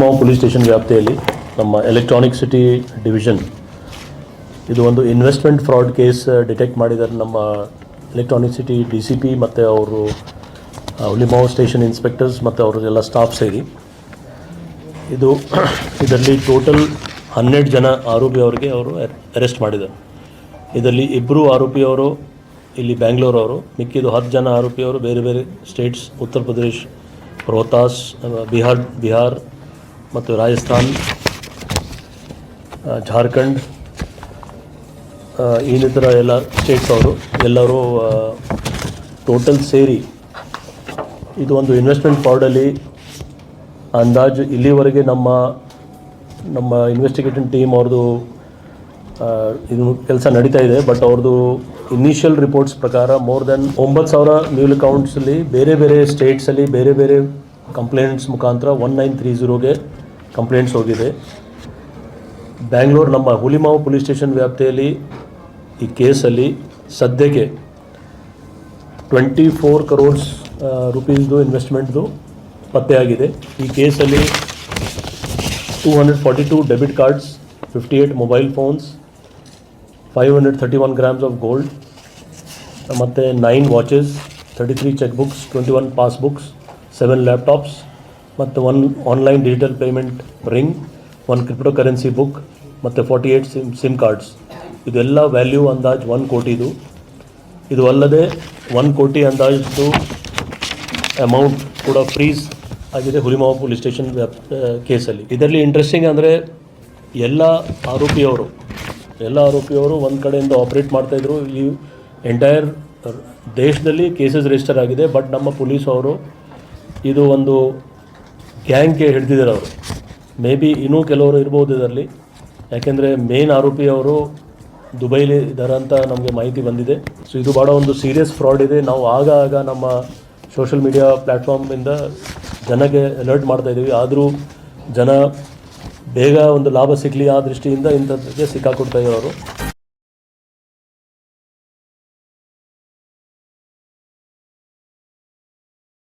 ಮಾವು police station ವ್ಯಾಪ್ತಿಯಲ್ಲಿ ನಮ್ಮ ಎಲೆಕ್ಟ್ರಾನಿಕ್ ಸಿಟಿ ಡಿವಿಷನ್ ಇದು ಒಂದು ಇನ್ವೆಸ್ಟ್ಮೆಂಟ್ ಫ್ರಾಡ್ ಕೇಸ್ ಡಿಟೆಕ್ಟ್ ಮಾಡಿದ್ದಾರೆ ನಮ್ಮ electronic city D C P ಮತ್ತು ಅವರು ಹುಲಿಮಾವು ಸ್ಟೇಷನ್ ಇನ್ಸ್ಪೆಕ್ಟರ್ಸ್ ಮತ್ತು ಅವರೆಲ್ಲ ಸ್ಟಾಫ್ ಸೇರಿ. ಇದು ಇದರಲ್ಲಿ ಟೋಟಲ್ ಹನ್ನೆರಡು ಜನ ಆರೋಪಿ ಅವರಿಗೆ ಅವರು ಅರೆಸ್ಟ್ ಮಾಡಿದ್ದಾರೆ. ಇದರಲ್ಲಿ ಇಬ್ಬರು ಆರೋಪಿಯವರು ಇಲ್ಲಿ ಬ್ಯಾಂಗ್ಳೂರವರು ಮಿಕ್ಕಿದು ಹತ್ತು ಜನ ಆರೋಪಿಯವರು ಬೇರೆ ಬೇರೆ ಸ್ಟೇಟ್ಸ್ ಉತ್ತರ ಪ್ರದೇಶ್ ರೋಹತಾಸ್ ಬಿಹಾರ್ ಬಿಹಾರ್ ಮತ್ತು ರಾಜಸ್ಥಾನ್ ಜಾರ್ಖಂಡ್ ಇನ್ನಿತರ ಎಲ್ಲ ಸ್ಟೇಟ್ಸ್ ಅವರು, ಎಲ್ಲರೂ ಟೋಟಲ್ ಸೇರಿ ಇದು ಒಂದು ಇನ್ವೆಸ್ಟ್ಮೆಂಟ್ ಪೌಡಲ್ಲಿ ಅಂದಾಜು ಇಲ್ಲಿವರೆಗೆ ನಮ್ಮ ನಮ್ಮ ಇನ್ವೆಸ್ಟಿಗೇಷನ್ ಟೀಮ್ ಅವ್ರದ್ದು ಇದು ಕೆಲಸ ನಡೀತಾ ಇದೆ. ಬಟ್ ಅವ್ರದ್ದು ಇನಿಷಿಯಲ್ ರಿಪೋರ್ಟ್ಸ್ ಪ್ರಕಾರ ಮೋರ್ ದೆನ್ ಒಂಬತ್ತು ಸಾವಿರ ನ್ಯೂಲ್ ಅಕೌಂಟ್ಸಲ್ಲಿ ಬೇರೆ ಬೇರೆ ಸ್ಟೇಟ್ಸಲ್ಲಿ ಬೇರೆ ಬೇರೆ ಕಂಪ್ಲೇಂಟ್ಸ್ ಮುಖಾಂತರ ಒನ್ ನೈನ್ ತ್ರೀ ಝೀರೋಗೆ ಕಂಪ್ಲೇಂಟ್ಸ್ ಹೋಗಿದೆ. ಬ್ಯಾಂಗ್ಳೂರು ನಮ್ಮ ಹುಲಿಮಾವು ಪೊಲೀಸ್ ಸ್ಟೇಷನ್ ವ್ಯಾಪ್ತಿಯಲ್ಲಿ ಈ ಕೇಸಲ್ಲಿ ಸದ್ಯಕ್ಕೆ ಟ್ವೆಂಟಿ ಫೋರ್ ಕರೋಡ್ಸ್ ರುಪೀಸ್ದು ಇನ್ವೆಸ್ಟ್ಮೆಂಟ್ದು ಪತ್ತೆಯಾಗಿದೆ ಈ ಕೇಸಲ್ಲಿ two hundred forty two debit cards fifty eight mobile phones five hundred thirty one grams of gold ಮತ್ತು nine watches thirty three cheque books twenty one passbooks seven laptops ಮತ್ತು one online digital payment ring one crypto currency book ಮತ್ತು forty eight SIM SIM cards ಇದೆಲ್ಲ value ಅಂದಾಜು one ಕೋಟಿದು. ಇದು ಅಲ್ಲದೆ one ಕೋಟಿ ಅಂದಾಜು ಅಮೌಂಟ್ ಕೂಡ ಫ್ರೀಸ್ ಆಗಿದೆ ಹುಲಿಮಾವ ಪೊಲೀಸ್ ಸ್ಟೇಷನ್ ಕೇಸಲ್ಲಿ. ಇದರಲ್ಲಿ ಇಂಟ್ರೆಸ್ಟಿಂಗ್ ಅಂದರೆ ಎಲ್ಲ ಆರೋಪಿಯವರು ಎಲ್ಲ ಆರೋಪಿಯವರು ಒಂದು ಕಡೆಯಿಂದ ಆಪ್ರೇಟ್ ಮಾಡ್ತಾಯಿದ್ರು ಈ ಎಂಟೈರ್ ದೇಶದಲ್ಲಿ ಕೇಸಸ್ ರಿಜಿಸ್ಟರ್ ಆಗಿದೆ ಬಟ್ ನಮ್ಮ ಪೊಲೀಸ್ ಅವರು ಇದು ಒಂದು ಗ್ಯಾಂಗ್ಗೆ ಹಿಡಿದಿದ್ದಾರೆ ಅವರು. ಮೇ ಬಿ ಇನ್ನೂ ಕೆಲವರು ಇರ್ಬೋದು ಇದರಲ್ಲಿ. ಯಾಕೆಂದರೆ ಮೇನ್ ಆರೋಪಿಯವರು ದುಬೈಲಿ ಇದ್ದಾರೆ ಅಂತ ನಮಗೆ ಮಾಹಿತಿ ಬಂದಿದೆ. ಸೊ ಇದು ಭಾಳ ಒಂದು ಸೀರಿಯಸ್ ಫ್ರಾಡ್ ಇದೆ. ನಾವು ಆಗ ಆಗ ನಮ್ಮ ಸೋಷಲ್ ಮೀಡಿಯಾ ಪ್ಲ್ಯಾಟ್ಫಾರ್ಮಿಂದ ಜನಕ್ಕೆ ಅಲರ್ಟ್ ಮಾಡ್ತಾ ಇದ್ದೀವಿ. ಆದರೂ ಜನ ಬೇಗ ಒಂದು ಲಾಭ ಸಿಗಲಿ ಆ ದೃಷ್ಟಿಯಿಂದ ಇಂಥದ್ದಕ್ಕೆ ಸಿಕ್ಕಾಕೊಡ್ತಾ ಇರೋರು.